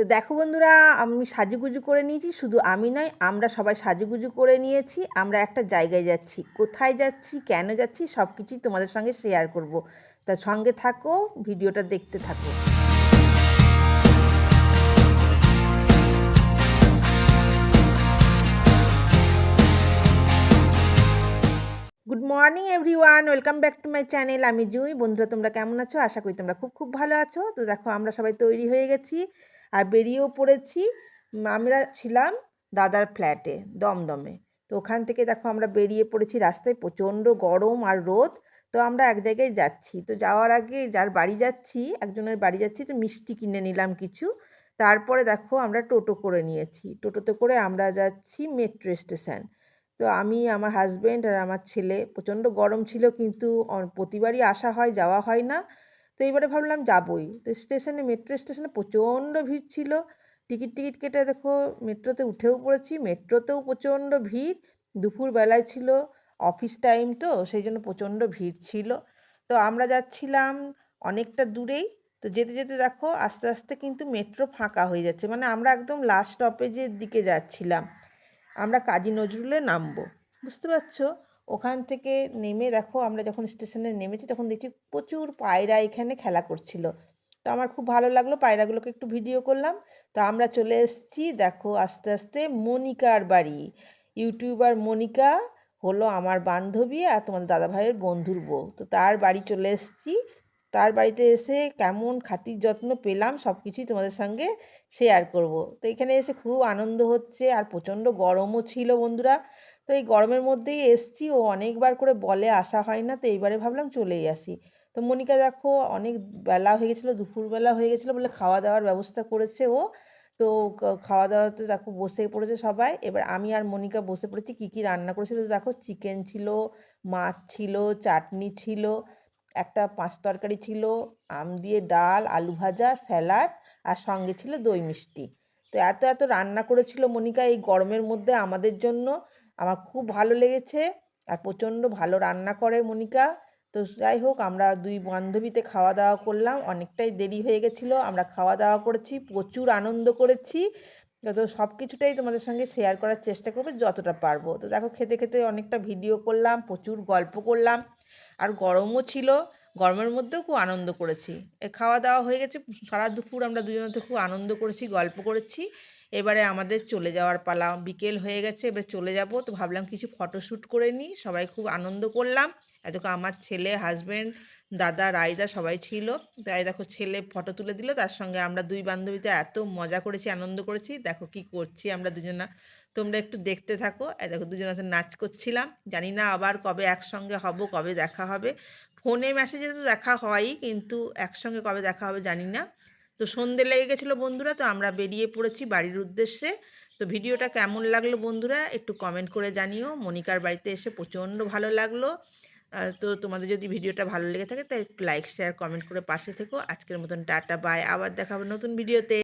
তো দেখো বন্ধুরা, আমি সাজুগুজু করে নিয়েছি, শুধু আমি নয়, আমরা সবাই সাজুগুজু করে নিয়েছি, আমরা একটা জায়গায় যাচ্ছি, কোথায় যাচ্ছি, কেন যাচ্ছি সব কিছুই তোমাদের সঙ্গে শেয়ার করব। তা সঙ্গে থাকো, ভিডিওটা দেখতে থাকো। Good morning everyone welcome back to my channel আমি জুই। বন্ধুরা, তোমরা কেমন আছো? আশা করি তোমরা খুব খুব ভালো আছো। তো দেখো, আমরা সবাই তৈরি হয়ে গেছি। আর বেরিয়েও পড়েছি আমরা ছিলাম দাদার ফ্ল্যাটে দমদমে। তো ওখান থেকে দেখো আমরা বেরিয়ে পড়েছি রাস্তায়, প্রচণ্ড গরম আর রোদ। তো আমরা এক জায়গায় যাচ্ছি। তো যাওয়ার আগে যার বাড়ি যাচ্ছি, একজনের বাড়ি যাচ্ছি, তো মিষ্টি কিনে নিলাম কিছু। তারপরে দেখো আমরা টোটো করে নিয়েছি। টোটোতে করে আমরা যাচ্ছি মেট্রো স্টেশন তো আমি, আমার হাজব্যান্ড আর আমার ছেলে, প্রচণ্ড গরম ছিল কিন্তু প্রতিবারই আসা হয়, যাওয়া হয় না। তো এবারে ভাবলাম যাবই। তো স্টেশনে, মেট্রো স্টেশনে প্রচণ্ড ভিড় ছিল। টিকিট টিকিট কেটে দেখো মেট্রোতে উঠেও পড়েছি। মেট্রোতেও প্রচণ্ড ভিড়। দুপুরবেলায় ছিল অফিস টাইম তো, সেই জন্য প্রচণ্ড ভিড় ছিল। তো আমরা যাচ্ছিলাম অনেকটা দূরেই। তো যেতে যেতে দেখো আস্তে আস্তে কিন্তু মেট্রো ফাঁকা হয়ে যাচ্ছে। মানে আমরা একদম লাস্ট স্টপেজের দিকে যাচ্ছিলাম। আমরা কাজী নজরুলে নামবো। বুঝতে পারছ? ওখান থেকে নেমে দেখো আমরা যখন স্টেশনে নেমেছি তখন দেখছি প্রচুর পায়রা এখানে খেলা করছিল। তো আমার খুব ভালো লাগল পায়রাগুলোকে একটু ভিডিও করলাম। তো আমরা চলে এসেছি দেখো আস্তে আস্তে মনিকার বাড়ি। ইউটিউবার মনিকা হলো আমার বান্ধবী আর তোমাদের দাদা ভাইয়ের বন্ধুর বউ। তো তার বাড়ি চলে এসেছি। তার বাড়িতে এসে কেমন খাতির যত্ন পেলাম সব কিছুই তোমাদের সঙ্গে শেয়ার করব। তো এখানে এসে খুব আনন্দ হচ্ছে আর প্রচণ্ড গরমও ছিল বন্ধুরা। তো এই গরমের মধ্যেই এসছি। ও অনেকবার করে বলে আসা হয় না, তো এইবারে ভাবলাম চলেই আসি। তো মনিকা দেখো অনেক বেলা হয়ে গেছিল, দুপুরবেলা হয়ে গেছিল বলে খাওয়া দাওয়ার ব্যবস্থা করেছে ও। তো খাওয়া দাওয়াতে দেখো বসে পড়েছে সবাই। এবার আমি আর মনিকা বসে পড়েছি, কী কী রান্না করেছিল? দেখো চিকেন ছিল, মাছ ছিল, চাটনি ছিল, একটা পাঁচ তরকারি ছিল, আম দিয়ে ডাল, আলু ভাজা, স্যালাড আর সঙ্গে ছিল দই মিষ্টি। তো এত এত রান্না করেছিল মনিকা এই গরমের মধ্যে আমাদের জন্য। আমার খুব ভালো লেগেছে আর প্রচণ্ড ভালো রান্না করে মনিকা। তো যাই হোক, আমরা দুই বান্ধবীতে খাওয়া দাওয়া করলাম। অনেকটাই দেরি হয়ে গেছিল, আমরা খাওয়া দাওয়া করেছি, প্রচুর আনন্দ করেছি। তো সব কিছুটাই তোমাদের সঙ্গে শেয়ার করার চেষ্টা করব যতটা পারব। তো দেখো, খেতে খেতে অনেকটা ভিডিও করলাম, প্রচুর গল্প করলাম আর গরমও ছিল। গরমের মধ্যেও খুব আনন্দ করেছি। খাওয়া দাওয়া হয়ে গেছে, সারা দুপুর আমরা দুজনে তো খুব আনন্দ করেছি, গল্প করেছি। এবারে আমাদের চলে যাওয়ার পালা। বিকেল হয়ে গেছে, এবার চলে যাব। তো ভাবলাম কিছু ফটোশ্যুট করে নিই সবাই খুব আনন্দ করলাম। এতক্ষণ আমার ছেলে হাজব্যান্ড দাদা, রায়দা সবাই ছিল। তাই দেখো ছেলে ফটো তুলে দিল। তার সঙ্গে আমরা দুই বান্ধবীতে এত মজা করেছি, আনন্দ করেছি। দেখো কি করছি আমরা দুজনা। তোমরা একটু দেখতে থাকো। দেখো দুজনাতে নাচ করছিলাম। জানি না আবার কবে একসঙ্গে হব, কবে দেখা হবে। ফোনে মেসেজে তো দেখা হয়ই, কিন্তু একসঙ্গে কবে দেখা হবে জানি না। তো সন্ধে লেগে গেছিল বন্ধুরা, তো আমরা বেরিয়ে পড়েছি বাড়ির উদ্দেশ্যে। তো ভিডিওটা কেমন লাগল বন্ধুরা, একটু কমেন্ট করে জানিও। মনিকার বাড়িতে এসে প্রচণ্ড ভালো লাগল। তো তোমাদের যদি ভিডিওটা ভালো লেগে থাকে তাই একটু লাইক শেয়ার কমেন্ট করে পাশে থেকো। আজকের মতন টাটা বাই আবার দেখাবো নতুন ভিডিওতে।